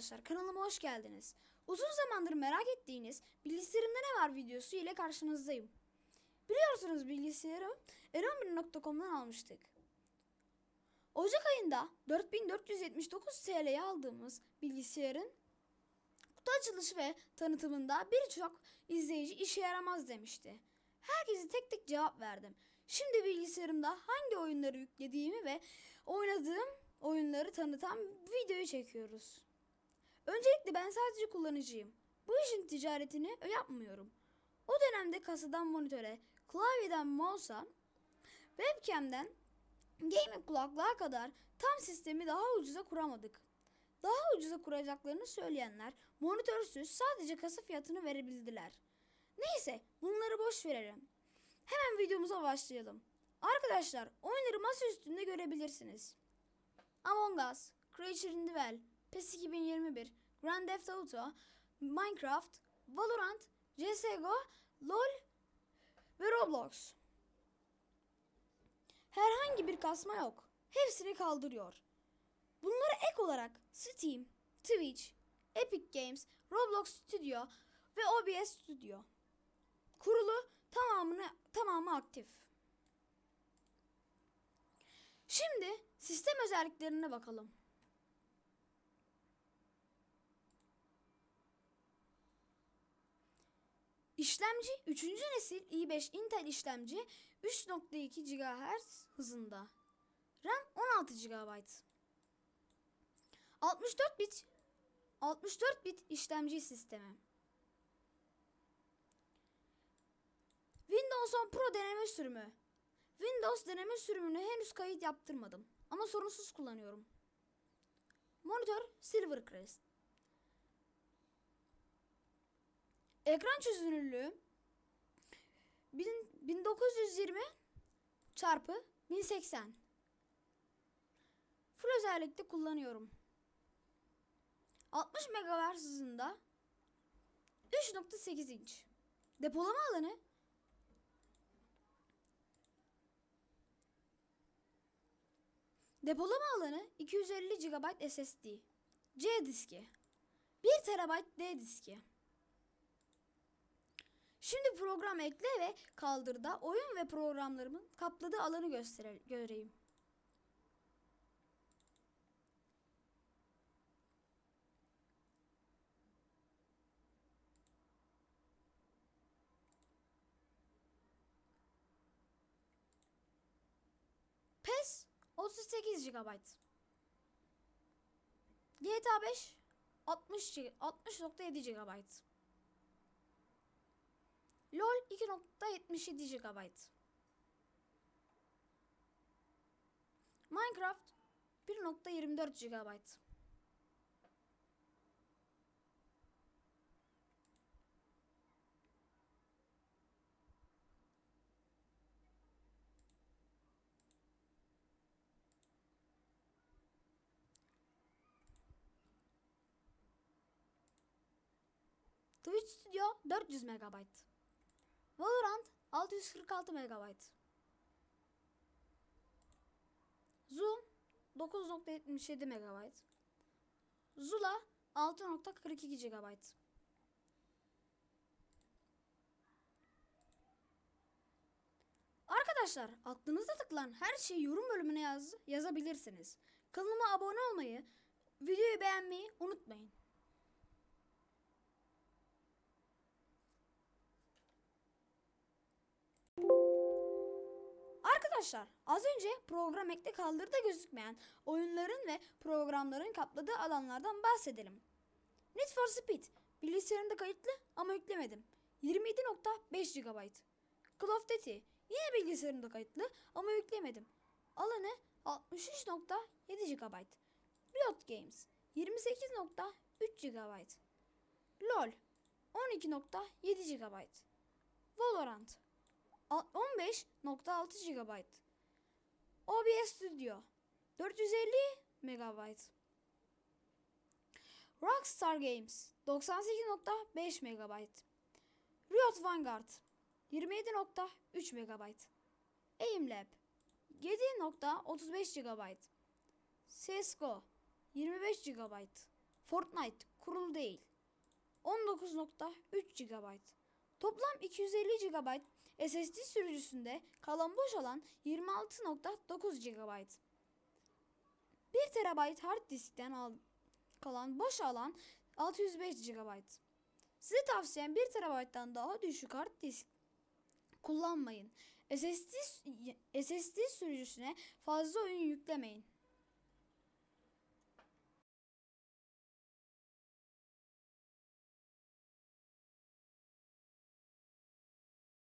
arkadaşlar kanalıma hoş geldiniz. Uzun zamandır merak ettiğiniz bilgisayarımda ne var videosu ile karşınızdayım. Biliyorsunuz bilgisayarı eron1.com'dan almıştık. Ocak ayında 4479 TL'ye aldığımız bilgisayarın kutu açılışı ve tanıtımında birçok izleyici işe yaramaz demişti. Herkese tek tek cevap verdim. Şimdi bilgisayarımda hangi oyunları yüklediğimi ve oynadığım oyunları tanıtan videoyu çekiyoruz. Öncelikle ben sadece kullanıcıyım. Bu işin ticaretini yapmıyorum. O dönemde kasadan monitöre, klavyeden mouse'a, webcam'den gaming kulaklığa kadar tam sistemi daha ucuza kuramadık. Daha ucuza kuracaklarını söyleyenler monitörsüz sadece kasa fiyatını verebildiler. Neyse bunları boş verelim. Hemen videomuza başlayalım. Arkadaşlar oyunları masa üstünde görebilirsiniz. Among Us, Creature in the Well, PES 2021, Grand Theft Auto, Minecraft, Valorant, CSGO, LoL ve Roblox. Herhangi bir kasma yok. Hepsini kaldırıyor. Bunlara ek olarak Steam, Twitch, Epic Games, Roblox Studio ve OBS Studio. Kurulu tamamını tamamı aktif. Şimdi sistem özelliklerine bakalım. İşlemci 3. nesil i5 Intel işlemci 3.2 GHz hızında. RAM 16 GB. 64 bit 64 bit işlemci sistemi. Windows 10 Pro deneme sürümü. Windows deneme sürümünü henüz kayıt yaptırmadım ama sorunsuz kullanıyorum. Monitör Silvercrest. Ekran çözünürlüğü 1000 1920 çarpı 1080. Full özellikle kullanıyorum. 60 MHz hızında 3.8 inç. Depolama alanı Depolama alanı 250 GB SSD. C diski. 1 TB D diski. Şimdi program ekle ve kaldırda oyun ve programlarımın kapladığı alanı göster göreyim. PES 38 GB. GTA 5 60 G- 60.7 GB. LoL 2.77 GB. Minecraft 1.24 GB. Twitch Studio 400 MB. Valorant 646 MB. Zoom 9.77 MB. Zula 6.42 GB. Arkadaşlar aklınıza takılan her şeyi yorum bölümüne yaz, yazabilirsiniz. Kanalıma abone olmayı, videoyu beğenmeyi unutmayın. Arkadaşlar az önce program ekle kaldırıda gözükmeyen oyunların ve programların kapladığı alanlardan bahsedelim. Need for Speed bilgisayarımda kayıtlı ama yüklemedim. 27.5 GB. Call of Duty yine bilgisayarımda kayıtlı ama yüklemedim. Alanı 63.7 GB. Riot Games 28.3 GB. LoL 12.7 GB. Valorant 15.6 GB. OBS Studio 450 MB. Rockstar Games 98.5 MB. Riot Vanguard 27.3 MB. Aimlab 7.35 GB. CSGO 25 GB. Fortnite kurulu değil. 19.3 GB. Toplam 250 GB SSD sürücüsünde kalan boş alan 26.9 GB. 1 TB hard diskten al kalan boş alan 605 GB. Size tavsiyem 1 TB'dan daha düşük hard disk kullanmayın. SSD, SSD sürücüsüne fazla oyun yüklemeyin.